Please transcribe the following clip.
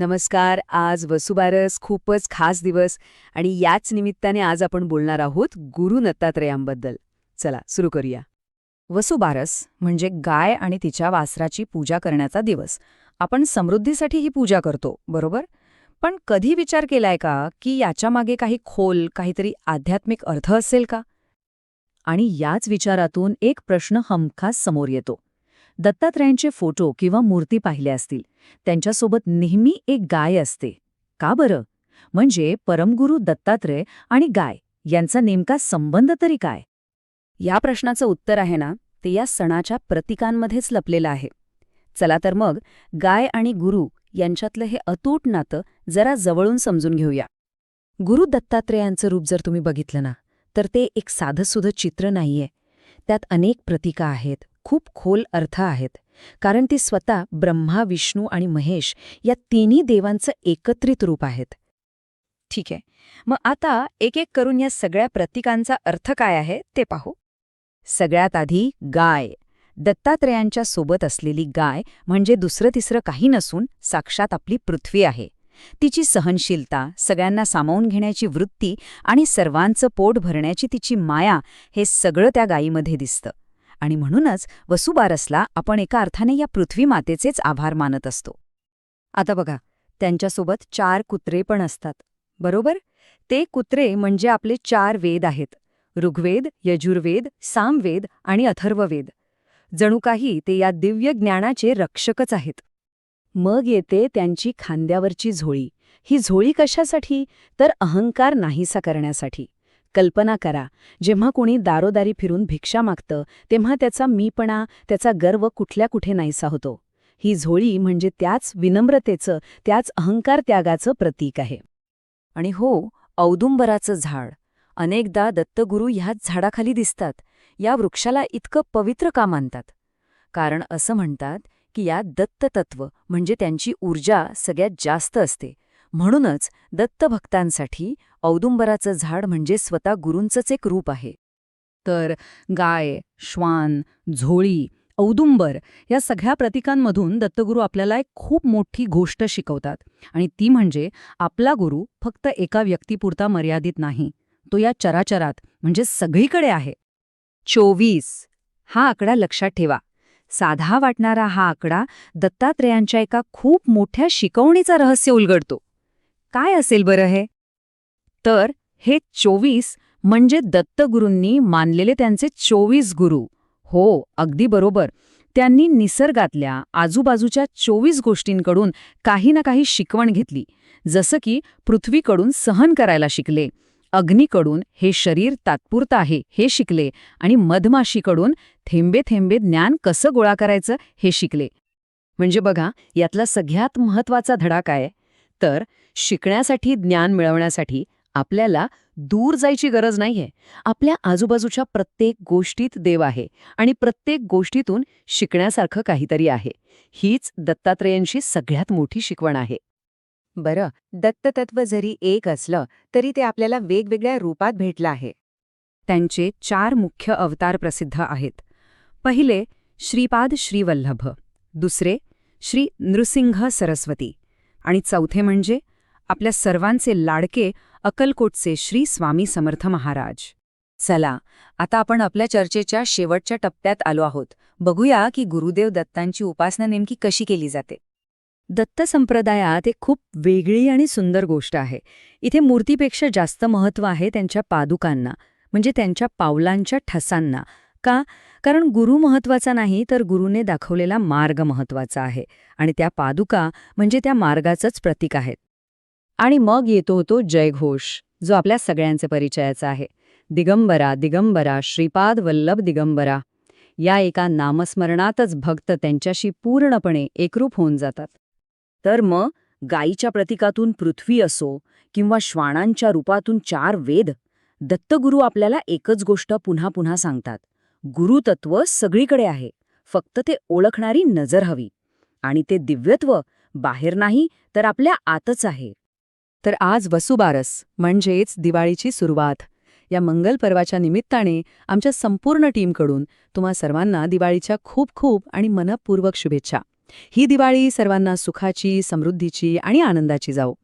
नमस्कार. आज वसुबारस खूपच खास दिवस आणि याच निमित्ताने आज आपण बोलणार आहोत गुरु दत्तात्रयांबद्दल चला सुरू करूया. वसुबारस म्हणजे गाय आणि तिच्या वासराची पूजा करण्याचा दिवस. आपण समृद्धीसाठी ही पूजा करतो बरोबर? पण कधी विचार केलाय का की याच्यामागे काही खोल काहीतरी आध्यात्मिक अर्थ असेल का? आणि याच विचारातून एक प्रश्न हमखास समोर येतो. दत्तात्रयांचे फोटो किंवा मूर्ती पाहिले असतील. त्यांच्यासोबत नेहमी एक गाय असते. का बरं? म्हणजे परमगुरू दत्तात्रय आणि गाय यांचा नेमका संबंध तरी काय? या प्रश्नाचं उत्तर आहे ना ते या सणाच्या प्रतिकांमध्येच लपलेलं आहे. चला तर मग गाय आणि गुरु यांच्यातलं हे अतूट नातं जरा जवळून समजून घेऊया. गुरु दत्तात्रेयांचं रूप जर तुम्ही बघितलं ना तर ते एक साधंसुधं चित्र नाहीये. त्यात अनेक प्रतिका आहेत. खूप खोल अर्थ आहेत कारण ती स्वतः ब्रह्मा विष्णू आणि महेश या तिन्ही देवांचं एकत्रित रूप आहेत. ठीक आहे मग आता एक एक करून या सगळ्या प्रतीकांचा अर्थ काय आहे ते पाहू. सगळ्यात आधी गाय. दत्तात्रयांच्या सोबत असलेली गाय म्हणजे दुसरं तिसरं काही नसून साक्षात आपली पृथ्वी आहे. तिची सहनशीलता सगळ्यांना सामावून घेण्याची वृत्ती आणि सर्वांचं पोट भरण्याची तिची माया हे सगळं त्या गायीमध्ये दिसतं. आणि म्हणूनच वसुबारसला आपण एका अर्थाने या पृथ्वी मातेचेच आभार मानत असतो. आता बघा त्यांच्यासोबत चार कुत्रे पण असतात बरोबर? ते कुत्रे म्हणजे आपले चार वेद आहेत ऋग्वेद यजुर्वेद सामवेद आणि अथर्ववेद. जणू काही ते या दिव्य ज्ञानाचे रक्षकच आहेत. मग येते त्यांची खांद्यावरची झोळी. ही झोळी कशासाठी? तर अहंकार नाहीसा करण्यासाठी. कल्पना करा. जेव्हा कोणी दारोदारी फिरून भिक्षा मागतं तेव्हा त्याचा मीपणा त्याचा गर्व कुठल्या कुठे नाहीसा होतो. ही झोळी म्हणजे त्याच विनम्रतेचं त्याच अहंकार त्यागाचं प्रतीक आहे. आणि हो औदुंबराचं झाड. अनेकदा दत्तगुरू ह्याच झाडाखाली दिसतात. या वृक्षाला इतकं पवित्र का मानतात? कारण असं म्हणतात की यात दत्ततत्व म्हणजे त्यांची ऊर्जा सगळ्यात जास्त असते. म्हणूनच दत्तभक्तांसाठी औदुंबराचं झाड म्हणजे स्वतः गुरूंचंच एक रूप आहे. तर गाय श्वान झोळी औदुंबर या सगळ्या प्रतीकांमधून दत्तगुरू आपल्याला एक खूप मोठी गोष्ट शिकवतात आणि ती म्हणजे आपला गुरु फक्त एका व्यक्तीपुरता मर्यादित नाही तो या चराचरात म्हणजे सगळीकडे आहे. चोवीस. हा आकडा लक्षात ठेवा. साधा वाटणारा हा आकडा दत्तात्रेयांच्या एका खूप मोठ्या शिकवणीचा रहस्य उलगडतो. काय असेल बरं हे? तर हे चोवीस म्हणजे दत्तगुरूंनी मानलेले त्यांचे चोवीस गुरु. हो अगदी बरोबर. त्यांनी निसर्गातल्या आजूबाजूच्या चोवीस गोष्टींकडून काही ना काही शिकवण घेतली. जसं की पृथ्वीकडून सहन करायला शिकले. अग्नीकडून हे शरीर तात्पुरतं आहे हे शिकले. आणि मधमाशीकडून थेंबे थेंबे ज्ञान कसं गोळा करायचं हे शिकले. म्हणजे बघा यातला सगळ्यात महत्त्वाचा धडा काय? तर शिकण्यासाठी ज्ञान मिळवण्यासाठी आपल्याला दूर जायची गरज नाहीये. आपल्या आजूबाजूच्या प्रत्येक गोष्टीत देव आहे आणि प्रत्येक गोष्टीतून शिकण्यासारखं काहीतरी आहे. हीच दत्तात्रेयांची सगळ्यात मोठी शिकवण आहे. बरं दत्ततत्व जरी एक असलं तरी ते आपल्याला वेगवेगळ्या रूपात भेटलं आहे. त्यांचे चार मुख्य अवतार प्रसिद्ध आहेत. पहिले श्रीपाद श्रीवल्लभ. दुसरे श्री नृसिंह सरस्वती. आणि चौथे म्हणजे आपल्या सर्वांचे लाडके अकलकोटचे श्री स्वामी समर्थ महाराज. चला आता आपण आपल्या चर्चेच्या शेवटच्या टप्प्यात आलो आहोत. बघूया की गुरुदेव दत्तांची उपासना नेमकी कशी केली जाते. दत्त संप्रदायात एक खूप वेगळी आणि सुंदर गोष्ट आहे. इथे मूर्तीपेक्षा जास्त महत्त्व आहे त्यांच्या पादुकांना म्हणजे त्यांच्या पावलांच्या ठसांना. का? कारण गुरु महत्त्वाचा नाही तर गुरुने दाखवलेला मार्ग महत्त्वाचा आहे. आणि त्या पादुका म्हणजे त्या मार्गाचंच प्रतीक आहेत. आणि मग येतो तो जयघोष जो आपल्या सगळ्यांचे परिचयाचा आहे. दिगंबरा दिगंबरा श्रीपाद वल्लभ दिगंबरा. या एका नामस्मरणातच भक्त त्यांच्याशी पूर्णपणे एकरूप होऊन जातात. तर मग गायीच्या प्रतीकातून पृथ्वी असो किंवा श्वानांच्या रूपातून चार वेद दत्तगुरू आपल्याला एकच गोष्ट पुन्हा पुन्हा सांगतात. गुरुतत्व सगळीकडे आहे. फक्त ते ओळखणारी नजर हवी. आणि ते दिव्यत्व बाहेर नाही तर आपल्या आतच आहे. तर आज वसुबारस म्हणजेच दिवाळीची सुरुवात. या मंगल पर्वाच्या निमित्ताने आमच्या संपूर्ण टीमकडून तुम्हा सर्वांना दिवाळीच्या खूप खूप आणि मनपूर्वक शुभेच्छा. ही दिवाळी सर्वांना सुखाची समृद्धीची आणि आनंदाची जाऊ